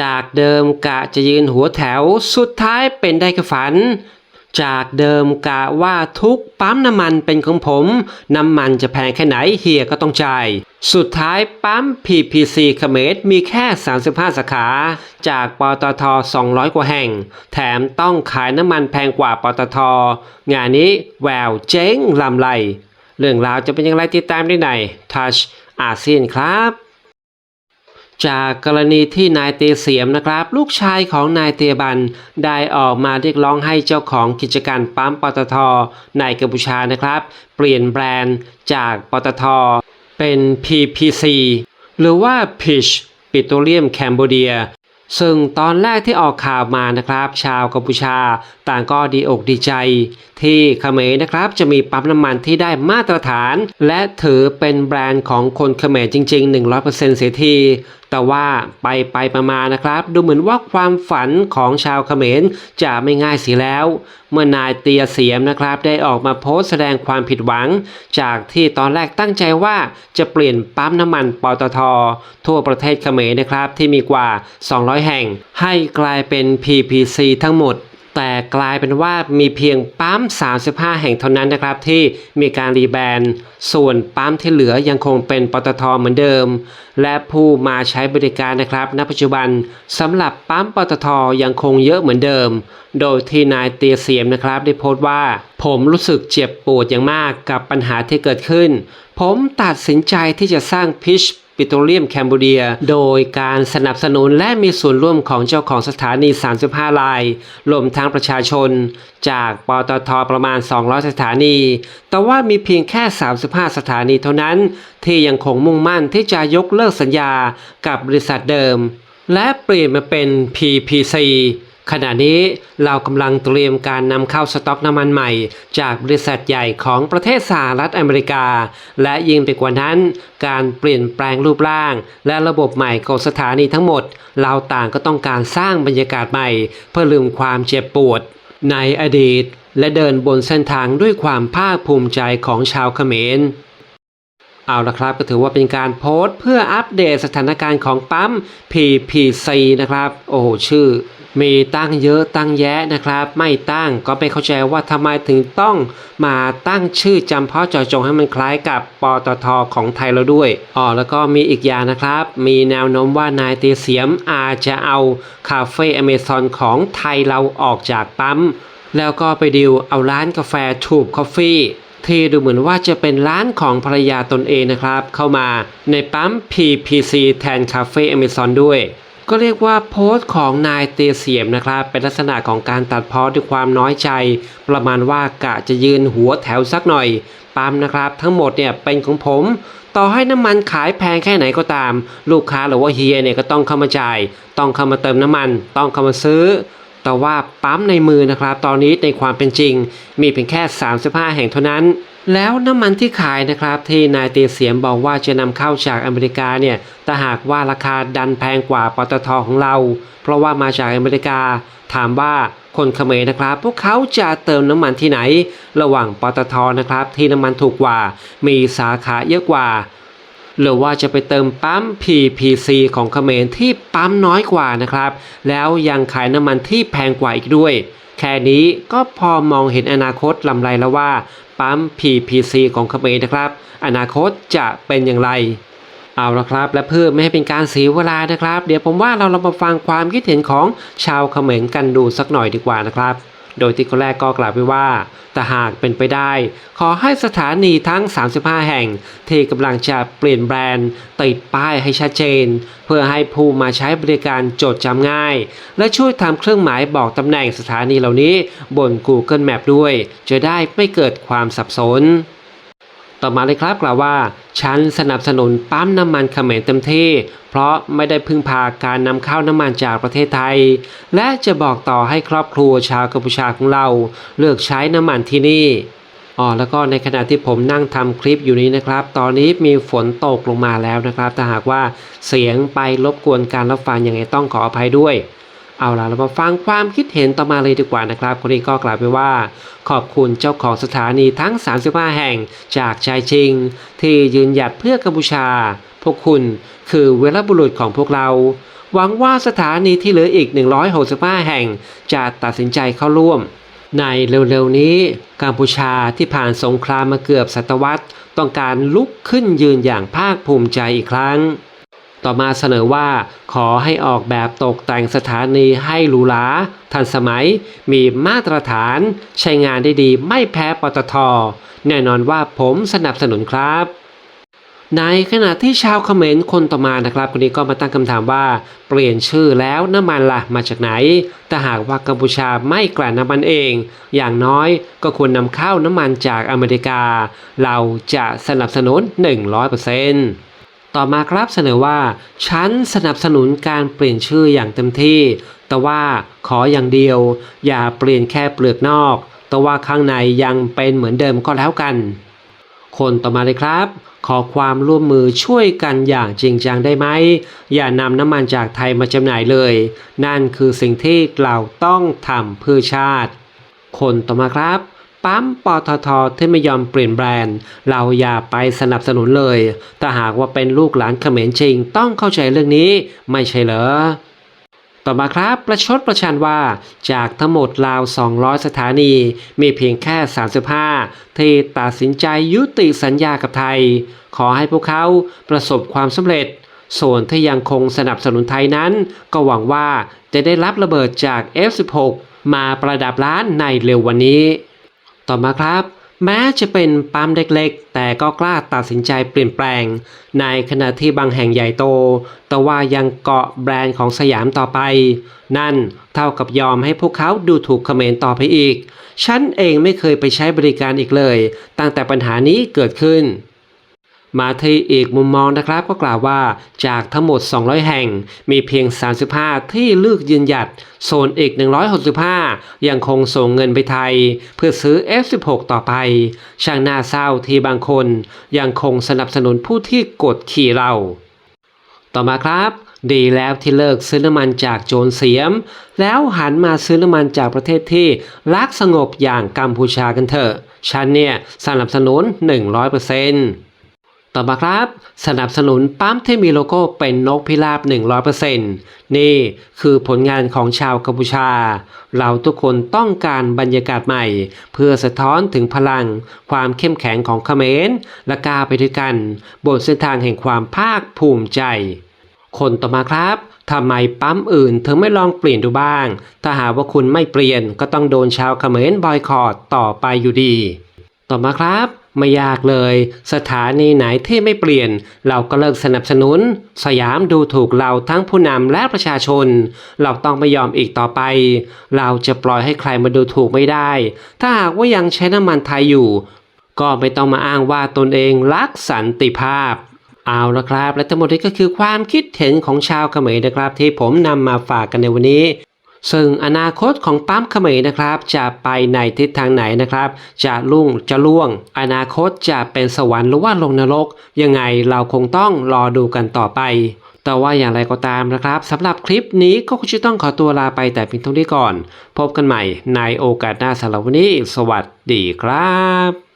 จากเดิมกะจะยืนหัวแถวสุดท้ายเป็นได้แค่ฝัน จากเดิมกะว่าทุกปั๊มน้ำมันเป็นของผม น้ำมันจะแพงแค่ไหนเฮียก็ต้องจ่าย สุดท้ายปั๊ม PPC เขมรมีแค่ 35 สาขา จากปตท 200 กว่าแห่ง แถมต้องขายน้ำมันแพงกว่าปตท งานนี้แววเจ๊งลำไร เรื่องราวจะเป็นอย่างไรติดตามได้ใน Touch อาเซียนครับ จากกรณีที่นายเตเสียมนะครับ ลูกชายของนายเตบัน ได้ออกมาเรียกร้องให้เจ้าของกิจการปั๊มปตทในกัมพูชานะครับ เปลี่ยนแบรนด์จากปตทเป็น PPC หรือว่า Pitch Petroleum Cambodia ซึ่งตอนแรกที่ออกข่าวมานะครับ ชาวกัมพูชาต่างก็ดีอกดีใจ ที่เขมรนะครับจะมีปั๊มน้ำมันที่ได้มาตรฐาน และถือเป็นแบรนด์ของคนเขมรจริง ๆ 100%เสียที แต่ว่าไปไปมามานะครับ ดูเหมือนว่าความฝันของชาวเขมรจะไม่ง่ายเสียแล้ว เมื่อนายเตียเสียมนะครับ ได้ออกมาโพสต์แสดงความผิดหวัง จากที่ตอนแรกตั้งใจว่าจะเปลี่ยนปั๊มน้ำมันปตท ทั่วประเทศเขมรนะครับที่มีกว่า 200 แห่ง ให้กลายเป็น PPC ทั้งหมด แต่กลายเป็นว่ามีเพียงปั๊ม 35 แห่งเท่านั้นนะครับ ที่มีการรีแบรนด์ส่วนปั๊มที่เหลือยังคงเป็นปตทเหมือนเดิม และผู้มาใช้บริการนะครับ ณ ปัจจุบันสำหรับปั๊มปตทยังคงเยอะเหมือนเดิม โดยที่นายเตียเสียมนะครับ ได้โพสต์ว่า ผมรู้สึกเจ็บปวดอย่างมากกับปัญหาที่เกิดขึ้น ผมตัดสินใจที่จะสร้างพิช ปิโตรเลียมแคนเบเดีย โดยการสนับสนุนและมีส่วนร่วมของเจ้าของสถานี 35 ราย รวมทั้งประชาชน จากปตทประมาณ 200 สถานี แต่ว่ามีเพียงแค่ 35 สถานีเท่านั้น ที่ยังคงมุ่งมั่นที่จะยกเลิกสัญญากับบริษัทเดิม และเปลี่ยนมาเป็น PPC ขณะนี้เรากำลังเตรียมการนำเข้าสต็อกน้ำมันใหม่ จากบริษัทใหญ่ของประเทศสหรัฐอเมริกา และยิ่งไปกว่านั้น การเปลี่ยนแปลงรูปร่าง และระบบใหม่ของสถานีทั้งหมด เราต่างก็ต้องการสร้างบรรยากาศใหม่ เพื่อลืมความเจ็บปวด ในอดีต และเดินบนเส้นทางด้วยความภาคภูมิใจของชาวเขมรเอาละครับก็ถือว่าเป็นการโพสต์เพื่ออัปเดตสถานการณ์ของปั๊ม PPC นะครับ โอ้โห ชื่อ มีตั้งเยอะตั้งแยะนะครับ ไม่ตั้งก็ไม่เข้าใจว่าทำไมถึงต้องมาตั้งชื่อจำเพาะเจาะจงให้มันคล้ายกับปตทของไทยเราด้วยอ๋อแล้วก็มีอีกอย่างนะครับ มีแนวโน้มว่านายเตเสียมอาจจะเอาคาเฟ่อเมซอนของไทยเราออกจากปั๊ม แล้วก็ไปดิวเอาร้านกาแฟทูบคอฟฟี่ที่ดูเหมือนว่าจะเป็นร้านของภรรยาตนเองนะครับ เข้ามาในปั๊ม PPC แทนคาเฟ่อเมซอนด้วย ก็เรียกว่าโพสต์ของนายเตเสียมนะครับเป็นลักษณะของการตัดพ้อด้วยความน้อยใจ ประมาณว่ากะจะยืนหัวแถวสักหน่อยปั๊มนะครับ ทั้งหมดเนี่ยเป็นของผม ต่อให้น้ำมันขายแพงแค่ไหนก็ตาม ลูกค้าหรือว่าเฮียเนี่ยก็ต้องเข้ามาจ่าย ต้องเข้ามาเติมน้ำมัน ต้องเข้ามาซื้อแต่ว่าปั๊มในมือนะครับ ตอนนี้ในความเป็นจริง มีเพียงแค่ 35 แห่งเท่านั้นแล้วน้ำมันที่ขายนะครับที่นายเตเสียมบอกว่าจะนำเข้าจากอเมริกาเนี่ยแต่หากว่าราคาดันแพงกว่าปตทของเรา เพราะว่ามาจากอเมริกา ถามว่าคนเขมรนะครับ พวกเขาจะเติมน้ำมันที่ไหน ระหว่างปตทนะครับ ที่น้ำมันถูกกว่า มีสาขาเยอะกว่า หรือว่าจะไปเติมปั๊ม PPC ของเขมรที่ปั๊มน้อยกว่านะครับ แล้วยังขายน้ำมันที่แพงกว่าอีกด้วย แค่นี้ก็พอมองเห็นอนาคตลำไรแล้วว่าปั๊ม PPC ของเขมรนะครับ อนาคตจะเป็นอย่างไรเอาละครับ และเพื่อไม่ให้เป็นการเสียเวลานะครับ เดี๋ยวผมว่าเราลองมาฟังความคิดเห็นของชาวเขมรกันดูสักหน่อยดีกว่านะครับ โดยที่คนแรกก็กล่าวไว้ว่าแต่หากเป็นไปได้ ขอให้สถานีทั้ง 35 แห่ง ที่กำลังจะเปลี่ยนแบรนด์ติดป้ายให้ชัดเจน เพื่อให้ผู้มาใช้บริการจดจำง่าย และช่วยทำเครื่องหมายบอกตำแหน่งสถานีเหล่านี้ บน Google Map ด้วย จะได้ไม่เกิดความสับสน ต่อมาเลยครับกล่าวว่า ฉันสนับสนุนปั๊มน้ำมันเขมรเต็มที่ เพราะไม่ได้พึ่งพาการนำเข้าน้ำมันจากประเทศไทย และจะบอกต่อให้ครอบครัวชาวกัมพูชาของเรา เลือกใช้น้ำมันที่นี่อ๋อแล้วก็ในขณะที่ผมนั่งทำคลิปอยู่นี้นะครับ ตอนนี้มีฝนตกลงมาแล้วนะครับถ้าหากว่าเสียงไปรบกวนการรับฟังยังไงต้องขออภัยด้วย เอาล่ะเรามาฟังความคิดเห็นต่อมาเลยดีกว่านะครับ คนนี้ก็กล่าวไปว่า ขอบคุณเจ้าของสถานีทั้ง 35 แห่งจากชายชิง ที่ยืนหยัดเพื่อกัมพูชา พวกคุณคือเวลบุรุษของพวกเรา หวังว่าสถานีที่เหลืออีก 165 แห่ง จะตัดสินใจเข้าร่วม ในเร็วๆนี้กัมพูชาที่ผ่านสงครามมาเกือบศตวรรษ ต้องการลุกขึ้นยืนอย่างภาคภูมิใจอีกครั้ง ต่อมาเสนอว่าขอให้ออกแบบตกแต่งสถานีให้หรูหราทันสมัย มีมาตรฐาน ใช้งานได้ดีไม่แพ้ปตท แน่นอนว่าผมสนับสนุนครับในขณะที่ชาวเขมรคนต่อมานะครับคนนี้ก็มาตั้งคำถามว่า เปลี่ยนชื่อแล้วน้ำมันล่ะมาจากไหนแต่หากว่ากัมพูชาไม่กลั่นน้ำมันเอง อย่างน้อยก็ควรนำเข้าน้ำมันจากอเมริกา เราจะสนับสนุน 100% ต่อมาครับเสนอว่า ฉันสนับสนุนการเปลี่ยนชื่ออย่างเต็มที่ แต่ว่าขออย่างเดียว อย่าเปลี่ยนแค่เปลือกนอก แต่ว่าข้างในยังเป็นเหมือนเดิมก็แล้วกัน คนต่อมาเลยครับ ขอความร่วมมือช่วยกันอย่างจริงจังได้ไหม อย่านำน้ำมันจากไทยมาจำหน่ายเลย นั่นคือสิ่งที่เราต้องทำเพื่อชาติ คนต่อมาครับ ปั๊มปตทที่ไม่ยอมเปลี่ยนแบรนด์ เราอย่าไปสนับสนุนเลย แต่หากว่าเป็นลูกหลานเขมรจริงต้องเข้าใจเรื่องนี้ ไม่ใช่เหรอต่อมาครับประชดประชันว่าจากทั้งหมดราว 200 สถานี มีเพียงแค่ 35 ที่ตัดสินใจยุติสัญญากับไทย ขอให้พวกเขาประสบความสำเร็จ ส่วนที่ยังคงสนับสนุนไทยนั้น ก็หวังว่าจะได้รับระเบิดจาก F16 มาประดับร้านในเร็ววันนี้ ต่อมาครับ แม้จะเป็นปั๊มเล็กๆ แต่ก็กล้าตัดสินใจเปลี่ยนแปลง ในขณะที่บางแห่งใหญ่โต แต่ว่ายังเกาะแบรนด์ของสยามต่อไป นั่นเท่ากับยอมให้พวกเขาดูถูกเขมรต่อไปอีก ฉันเองไม่เคยไปใช้บริการอีกเลย ตั้งแต่ปัญหานี้เกิดขึ้น มาที่อีกมุมมองนะครับก็กล่าวว่าจากทั้งหมด 200 แห่งมีเพียง 35 ที่เลือกยืนหยัด โซนอีก 165 ยังคงส่งเงินไปไทย เพื่อซื้อ F16 ต่อไป ช่างน่าเศร้าที่บางคนยังคงสนับสนุนผู้ที่กดขี่เรา ต่อมาครับดีแล้วที่เลิกซื้อน้ำมันจากโจรเสียม แล้วหันมาซื้อน้ำมันจากประเทศที่รักสงบอย่างกัมพูชากันเถอะ ฉันเนี่ยสนับสนุน 100% ต่อมาครับ สนับสนุนปั๊มที่มีโลโก้เป็นนกพิราบ 100%นี่คือผลงานของชาวกัมพูชา เราทุกคนต้องการบรรยากาศใหม่ เพื่อสะท้อนถึงพลัง ความเข้มแข็งของเขมรและก้าวไปด้วยกัน บนเส้นทางแห่งความภาคภูมิใจ คนต่อมาครับทำไมปั๊มอื่นถึงไม่ลองเปลี่ยนดูบ้าง ถ้าหากว่าคุณไม่เปลี่ยนก็ต้องโดนชาวเขมรบอยคอรตต่อไปอยู่ดี ต่อมาครับ ไม่ยากเลย สถานีไหนที่ไม่เปลี่ยน เราก็เลิกสนับสนุน สยามดูถูกเราทั้งผู้นำและประชาชน เราต้องไม่ยอมอีกต่อไป เราจะปล่อยให้ใครมาดูถูกไม่ได้ ถ้าหากว่ายังใช้น้ำมันไทยอยู่ ก็ไม่ต้องมาอ้างว่าตนเองรักสันติภาพเอาละครับ และทั้งหมดนี้ก็คือความคิดเห็นของชาวเขมรนะครับ ที่ผมนำมาฝากกันในวันนี้ ซึ่งอนาคตของปั๊มเขมรนะครับ จะไปในทิศทางไหนนะครับ จะลุ่งจะล่วง อนาคตจะเป็นสวรรค์หรือว่าลงนรก ยังไงเราคงต้องรอดูกันต่อไป แต่ว่าอย่างไรก็ตามนะครับสำหรับคลิปนี้ก็คงจะต้องขอตัวลาไปแต่เพียงเท่านี้ก่อน พบกันใหม่ในโอกาสหน้าสำหรับวันนี้ สวัสดีครับ